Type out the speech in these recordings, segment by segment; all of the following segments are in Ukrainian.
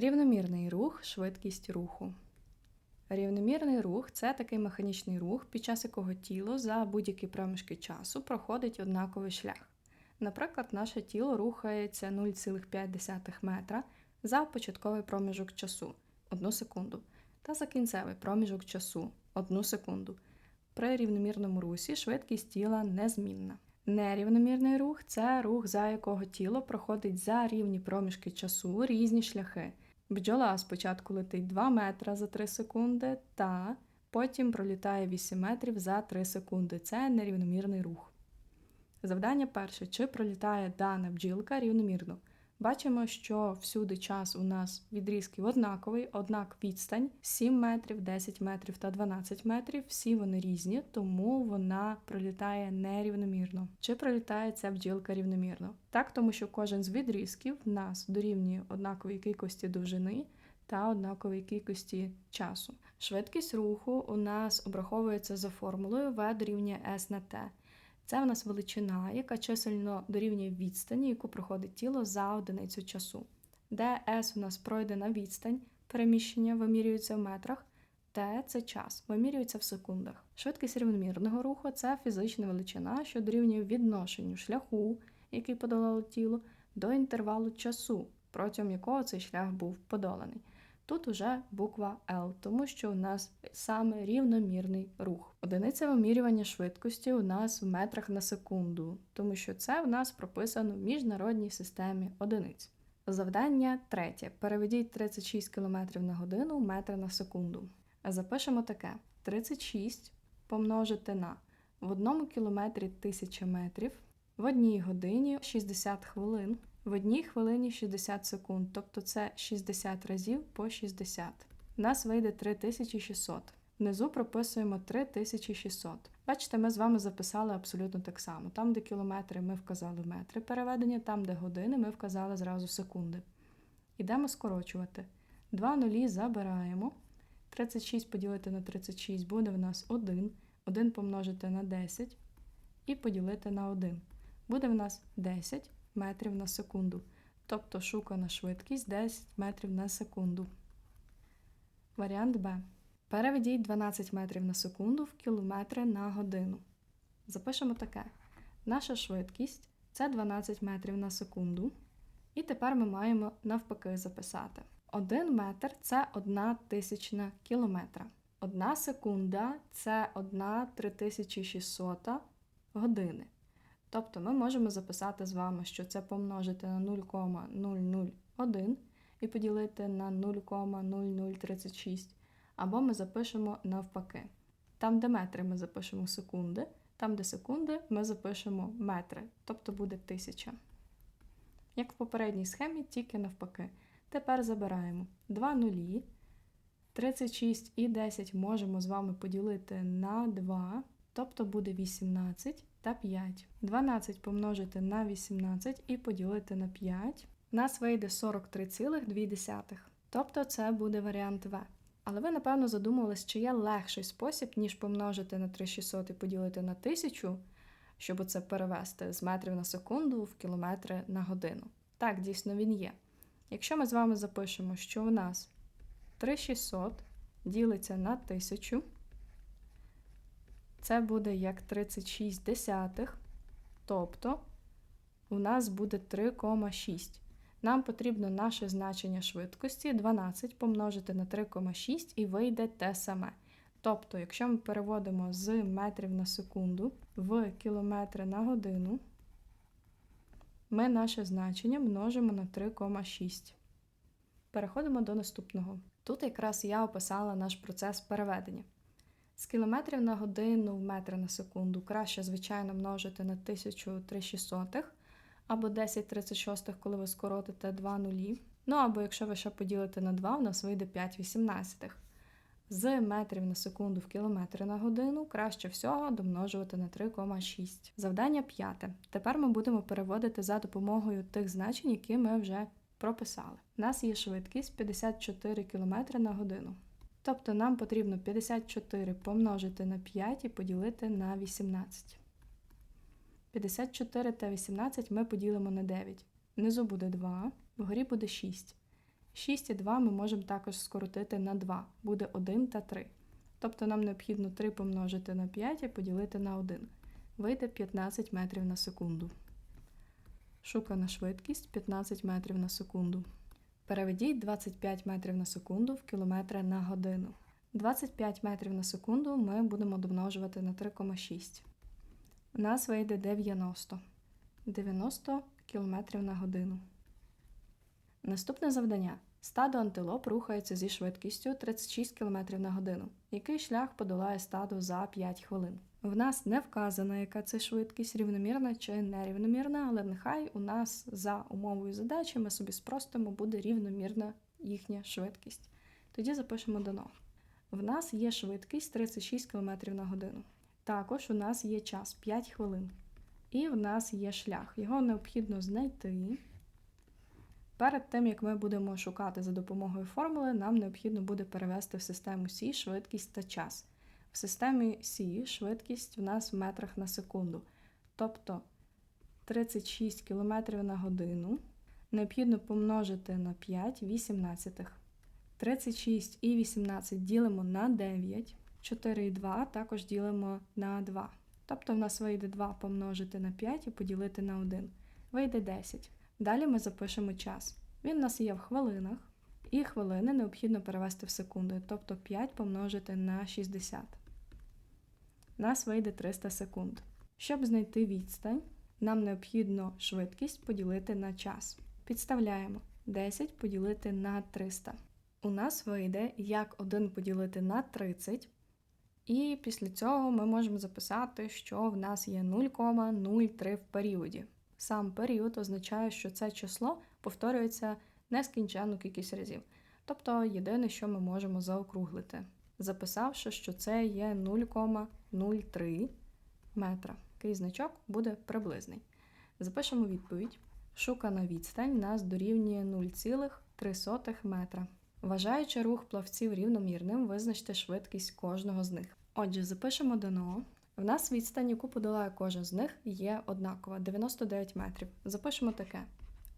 Рівномірний рух, швидкість руху. Рівномірний рух це такий механічний рух, під час якого тіло за будь-які проміжки часу проходить однаковий шлях. Наприклад, наше тіло рухається 0,5 метра за початковий проміжок часу 1 секунду, та за кінцевий проміжок часу 1 секунду. При рівномірному русі швидкість тіла незмінна. Нерівномірний рух це рух, за якого тіло проходить за рівні проміжки часу різні шляхи. Бджола спочатку летить 2 метра за 3 секунди, та потім пролітає 8 метрів за 3 секунди. Це нерівномірний рух. Завдання перше: чи пролітає дана бджілка рівномірно? Бачимо, що всюди час у нас відрізків однаковий, однак відстань 7 метрів, 10 метрів та 12 метрів. Всі вони різні, тому вона пролітає нерівномірно. Чи пролітає ця бджілка рівномірно? Так, тому що кожен з відрізків в нас дорівнює однаковій кількості довжини та однаковій кількості часу. Швидкість руху у нас обраховується за формулою V дорівнює S на T. Це в нас величина, яка чисельно дорівнює відстані, яку проходить тіло за одиницю часу. Де S у нас пройдена відстань, переміщення вимірюється в метрах, Т це час, вимірюється в секундах. Швидкість рівномірного руху це фізична величина, що дорівнює відношенню шляху, який подолало тіло, до інтервалу часу, протягом якого цей шлях був подоланий. Тут уже буква L, тому що у нас саме рівномірний рух. Одиниця вимірювання швидкості у нас в метрах на секунду, тому що це в нас прописано в міжнародній системі одиниць. Завдання третє. Переведіть 36 км на годину в метри на секунду. Запишемо таке: 36 помножити на в одному кілометрі 1000 метрів, в одній годині 60 хвилин. В одній хвилині 60 секунд, тобто це 60 разів по 60. У нас вийде 3600. Внизу прописуємо 3600. Бачите, ми з вами записали абсолютно так само. Там, де кілометри, ми вказали метри переведення, там, де години, ми вказали зразу секунди. Ідемо скорочувати. Два нулі забираємо. 36 поділити на 36 буде в нас 1. 1 помножити на 10 і поділити на 1. Буде в нас 10 метрів на секунду. Тобто шукана швидкість 10 метрів на секунду. Варіант Б. Переведіть 12 метрів на секунду в кілометри на годину. Запишемо таке. Наша швидкість це 12 метрів на секунду. І тепер ми маємо навпаки записати. 1 метр це 1 тисячна кілометра. 1 секунда це 1 3600 години. Тобто ми можемо записати з вами, що це помножити на 0,001 і поділити на 0,0036. Або ми запишемо навпаки. Там, де метри, ми запишемо секунди, там, де секунди, ми запишемо метри, тобто буде 1000. Як в попередній схемі, тільки навпаки. Тепер забираємо 2 нулі. 36 і 10 можемо з вами поділити на 2, тобто буде 18 та 5. 12 помножити на 18 і поділити на 5. У нас вийде 43,2. Тобто це буде варіант В. Але ви, напевно, задумувались, чи є легший спосіб, ніж помножити на 3600 і поділити на 1000, щоб це перевести з метрів на секунду в кілометри на годину. Так, дійсно, він є. Якщо ми з вами запишемо, що у нас 3600 ділиться на 1000, це буде як 36 десятих, тобто у нас буде 3,6. Нам потрібно наше значення швидкості 12 помножити на 3,6 і вийде те саме. Тобто, якщо ми переводимо з метрів на секунду в кілометри на годину, ми наше значення множимо на 3,6. Переходимо до наступного. Тут якраз я описала наш процес переведення. З кілометрів на годину в метри на секунду краще, звичайно, множити на 1300 або 1036, коли ви скоротите 2 нулі. Ну або якщо ви ще поділите на 2, у нас вийде 5,18. З метрів на секунду в кілометри на годину краще всього домножувати на 3,6. Завдання п'яте. Тепер ми будемо переводити за допомогою тих значень, які ми вже прописали. У нас є швидкість 54 км на годину. Тобто нам потрібно 54 помножити на 5 і поділити на 18. 54 та 18 ми поділимо на 9. Внизу буде 2, вгорі буде 6. 6 і 2 ми можемо також скоротити на 2, буде 1 та 3. Тобто нам необхідно 3 помножити на 5 і поділити на 1. Вийде 15 метрів на секунду. Шукана швидкість 15 метрів на секунду. Переведіть 25 метрів на секунду в кілометри на годину. 25 метрів на секунду ми будемо домножувати на 3,6. У нас вийде 90. 90 км на годину. Наступне завдання. Стадо антилоп рухається зі швидкістю 36 км на годину. Який шлях подолає стадо за 5 хвилин? В нас не вказана, яка це швидкість, рівномірна чи нерівномірна, але нехай у нас за умовою задачі ми собі спростимо, буде рівномірна їхня швидкість. Тоді запишемо дано. В нас є швидкість 36 км на годину. Також у нас є час 5 хвилин. І в нас є шлях. Його необхідно знайти. Перед тим, як ми будемо шукати за допомогою формули, нам необхідно буде перевести в систему Сі швидкість та час. В системі Сі швидкість у нас в метрах на секунду. Тобто 36 км на годину необхідно помножити на 5 18. 36 і 18 ділимо на 9, 4 і 2 також ділимо на 2. Тобто в нас вийде 2 помножити на 5 і поділити на 1. Вийде 10. Далі ми запишемо час. Він у нас є в хвилинах, і хвилини необхідно перевести в секунди, тобто 5 помножити на 60. У нас вийде 300 секунд. Щоб знайти відстань, нам необхідно швидкість поділити на час. Підставляємо 10 поділити на 300. У нас вийде як 1 поділити на 30. І після цього ми можемо записати, що в нас є 0,03 в періоді. Сам період означає, що це число повторюється нескінченну кількість разів. Тобто єдине, що ми можемо заокруглити, записавши, що це є 0,03 метра. Такий значок буде приблизний. Запишемо відповідь. Шукана відстань нас дорівнює 0,3 метра. Вважаючи рух плавців рівномірним, визначте швидкість кожного з них. Отже, запишемо дано. В нас відстань, яку подолає кожен з них, є однакова 99 метрів. Запишемо таке: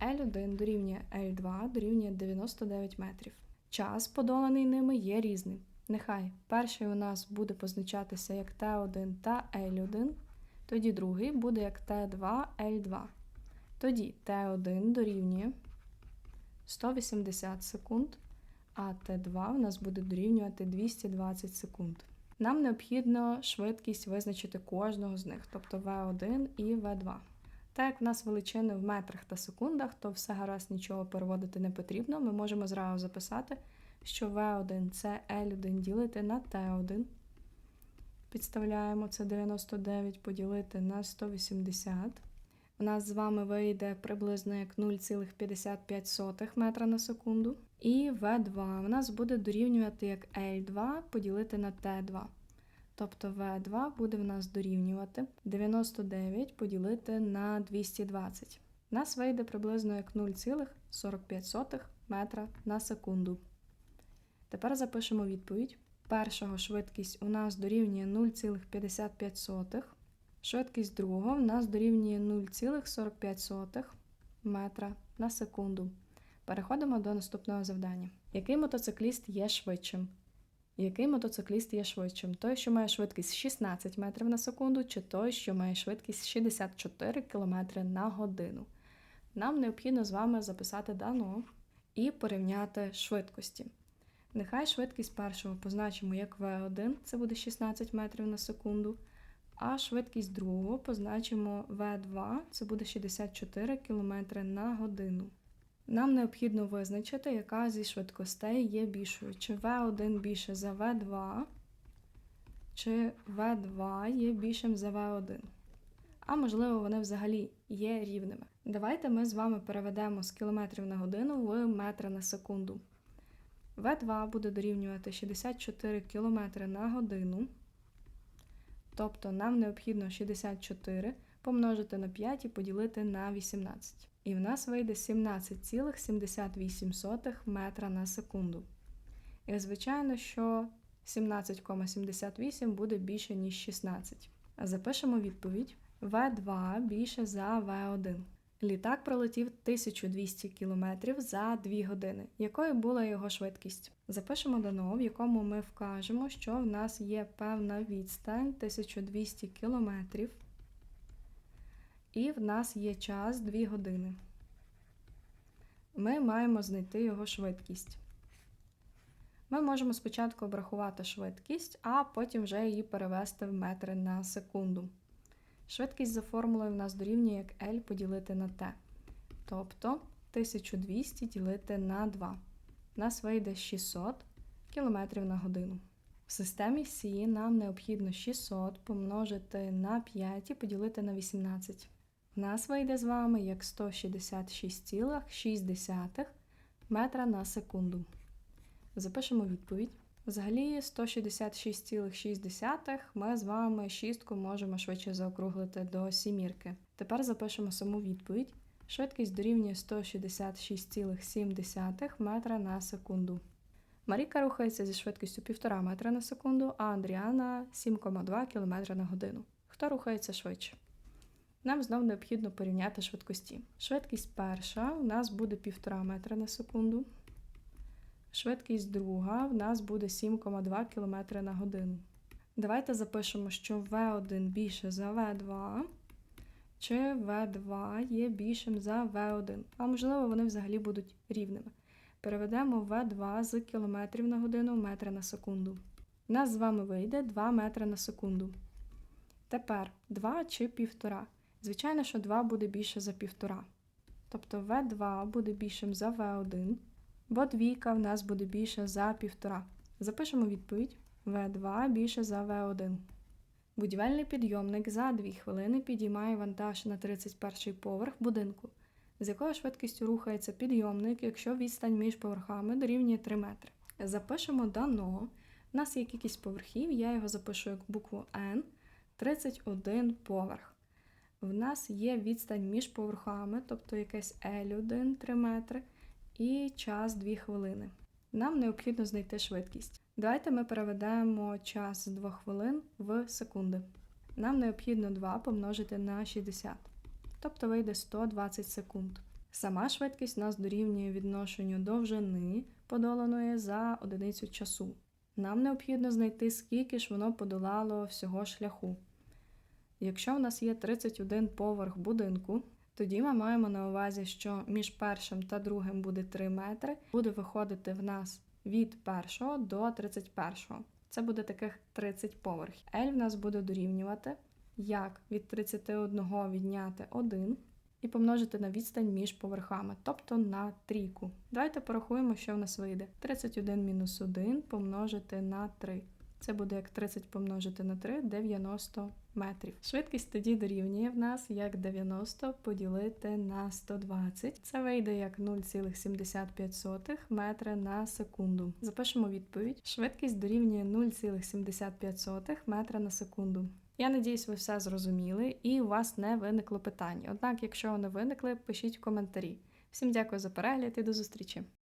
L1 дорівнює L2 дорівнює 99 метрів. Час, подоланий ними, є різним. Нехай перший у нас буде позначатися як T1 та L1, тоді другий буде як T2 L2. Тоді T1 дорівнює 180 секунд, а Т2 у нас буде дорівнювати 220 секунд. Нам необхідно швидкість визначити кожного з них, тобто В1 і В2. Так як в нас величини в метрах та секундах, то все гаразд нічого переводити не потрібно. Ми можемо зразу записати, що В1 це L1 ділити на Т1. Підставляємо це 99 поділити на 180. У нас з вами вийде приблизно як 0,55 метра на секунду. І В2 у нас буде дорівнювати як L2 поділити на Т2. Тобто В2 буде в нас дорівнювати 99 поділити на 220. У нас вийде приблизно як 0,45 метра на секунду. Тепер запишемо відповідь. Першого швидкість у нас дорівнює 0,55. Швидкість другого в нас дорівнює 0,45 метра на секунду. Переходимо до наступного завдання. Який мотоцикліст є швидшим? Який мотоцикліст є швидшим? Той, що має швидкість 16 метрів на секунду, чи той, що має швидкість 64 км на годину? Нам необхідно з вами записати дано і порівняти швидкості. Нехай швидкість першого позначимо як V1, це буде 16 метрів на секунду, а швидкість другого позначимо V2, це буде 64 км на годину. Нам необхідно визначити, яка зі швидкостей є більшою. Чи V1 більше за V2, чи V2 є більшим за V1. А можливо, вони взагалі є рівними. Давайте ми з вами переведемо з кілометрів на годину в метри на секунду. В2 буде дорівнювати 64 км на годину. Тобто нам необхідно 64 помножити на 5 і поділити на 18. І в нас вийде 17,78 метра на секунду. І звичайно, що 17,78 буде більше, ніж 16. Запишемо відповідь. В2 більше за В1. Літак пролетів 1200 км за 2 години. Якою була його швидкість? Запишемо дано, в якому ми вкажемо, що в нас є певна відстань 1200 км, і в нас є час 2 години. Ми маємо знайти його швидкість. Ми можемо спочатку обрахувати швидкість, а потім вже її перевести в метри на секунду. Швидкість за формулою в нас дорівнює як L поділити на T. Тобто 1200 ділити на 2. У нас вийде 600 км на годину. В системі Сі нам необхідно 600 помножити на 5 і поділити на 18. Нас вийде з вами як 166,6 метра на секунду. Запишемо відповідь. Взагалі 166,6 ми з вами шістку можемо швидше заокруглити до сімірки. Тепер запишемо саму відповідь. Швидкість дорівнює 166,7 метра на секунду. Маріка рухається зі швидкістю 1,5 метра на секунду, а Андріана 7,2 км на годину. Хто рухається швидше? Нам знов необхідно порівняти швидкості. Швидкість перша у нас буде 1,5 метра на секунду. Швидкість друга в нас буде 7,2 км на годину. Давайте запишемо, що V1 більше за V2, чи V2 є більшим за V1, а можливо, вони взагалі будуть рівними. Переведемо V2 з км на годину в метри на секунду. У нас з вами вийде 2 метри на секунду. Тепер 2 чи 1,5. Звичайно, що 2 буде більше за 1,5. Тобто V2 буде більшим за V1 бо двійка в нас буде більше за півтора. Запишемо відповідь В2 більше за В1. Будівельний підйомник за 2 хвилини підіймає вантаж на 31 поверх будинку. З якою швидкістю рухається підйомник, якщо відстань між поверхами дорівнює 3 метри. Запишемо дано. У нас є кількість поверхів, я його запишу як букву N, 31 поверх. В нас є відстань між поверхами, тобто якесь L1 3 метри і час 2 хвилини. Нам необхідно знайти швидкість. Давайте ми переведемо час з 2 хвилин в секунди. Нам необхідно 2 помножити на 60, тобто вийде 120 секунд. Сама швидкість у нас дорівнює відношенню довжини подоланої за одиницю часу. Нам необхідно знайти, скільки ж воно подолало всього шляху. Якщо в нас є 31 поверх будинку, тоді ми маємо на увазі, що між першим та другим буде 3 метри, буде виходити в нас від першого до 31. Це буде таких 30 поверхів. L в нас буде дорівнювати, як від 31 відняти 1 і помножити на відстань між поверхами, тобто на трійку. Давайте порахуємо, що в нас вийде. 31 мінус 1 помножити на 3. Це буде як 30 помножити на 3 90 метрів. Швидкість тоді дорівнює в нас як 90 поділити на 120. Це вийде як 0,75 метри на секунду. Запишемо відповідь. Швидкість дорівнює 0,75 метра на секунду. Я надіюсь, ви все зрозуміли і у вас не виникло питань. Однак, якщо вони виникли, пишіть в коментарі. Всім дякую за перегляд і до зустрічі!